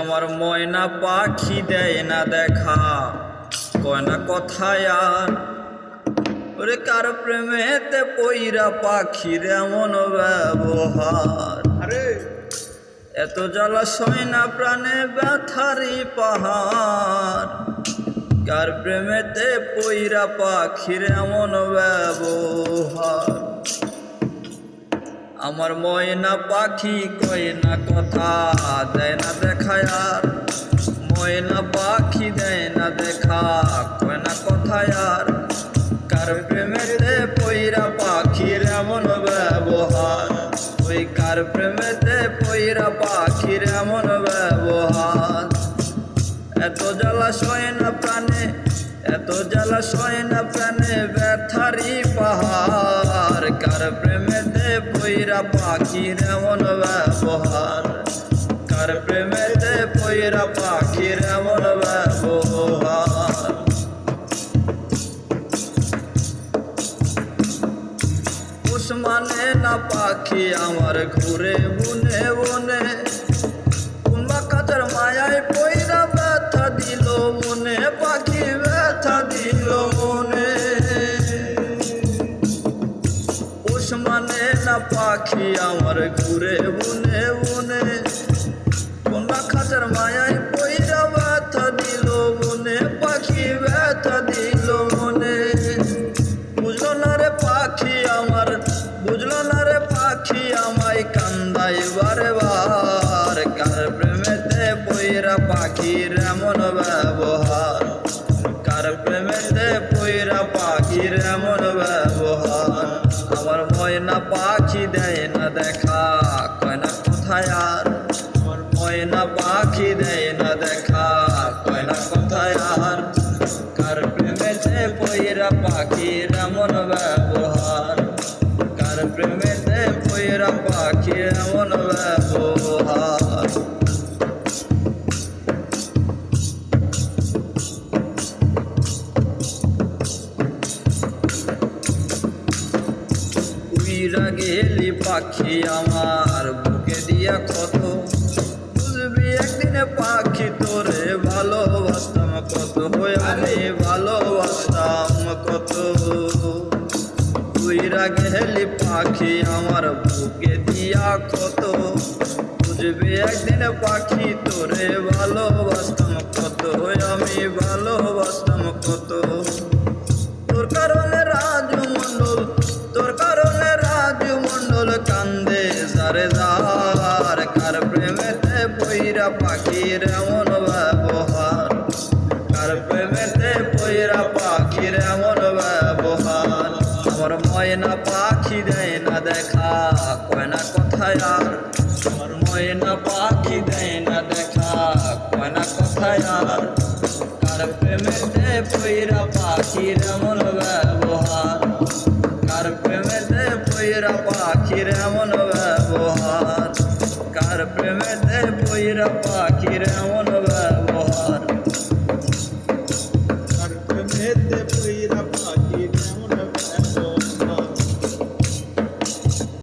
আমার ময়না পাখি দেয় না দেখা। কয় না কথায় আর। ওরে কার প্রেমেতে পইরা পাখির এমন ব্যবহার? আরে। এত জলাশয় না প্রাণে ব্যথারি পাহাড়। কার প্রেমেতে পইরা পাখির এমন ব্যবহার? আমার ময়না পাখি কয় না কথা, দেয় না দেখায় আর। ময়না পাখি দেয় না দেখা, কয় না কথায় আর। কার প্রেমেতে পইরা পাখির এমন ব্যবহার? ওই কার প্রেমেতে পইরা পাখির এমন ব্যবহার? এত জলাশয় না প্রাণে পইরা পাখির এমন ব্যবহার কার প্রেমেতে পইরা পাখির এমন ব্যবহার উসমানে না পাখি আমার ঘুরে বুনে বুনে কুম্বা কাজের মায়ায় পইরা না পাখি আমার ঘুরে বুনে বুনে কুম্বা খাঁচার মায়ায় পইরা ব্যথা দিল মনে, পাখি ব্যথা দিল মনে। বুঝলো না রে পাখি আমার, বুঝলো না রে পাখি আমায় কান্দাই বারে বার। কার প্রেমেতে পইরা পাখির এমন ব্যবহার? কার প্রেমেতে পইরা পাখির পইরা পাখির এমন ব্যবহার। কার প্রেমেতে পইরা পাখির এমন ব্যবহার। উইরা গেলি পাখি আমার বুকে দিয়া কত বুঝবি একদিনে পাখি তোরে ভালোবাসতাম কত। উইরা গেলি পাখি, আমার বুকে দিয়া কত? বুঝবি একদিন পাখি তোরে ভালোবাসতাম কত? আমি ভালোবাসতাম কত? তোর কারণে রাজু মণ্ডল, তোর কারণে রাজু মণ্ডল কান্দে সারে যার, কার প্রেমেতে বইরা পাখির এমন ব্যবহার? কার প্রেমেতে বইরা পাখির এমন ব্যবহার? ময়না পাখি দেয় না দেখা, কয় না কথায় আর আমার ময়না পাখি দেয় না দেখা, কয় না কথায় আর কার প্রেমেতে পইরা পাখির এমন ব্যবহার? কার প্রেমেতে পইরা পাখির এমন ব্যবহার? কার প্রেমেতে পইরা পাখির এমন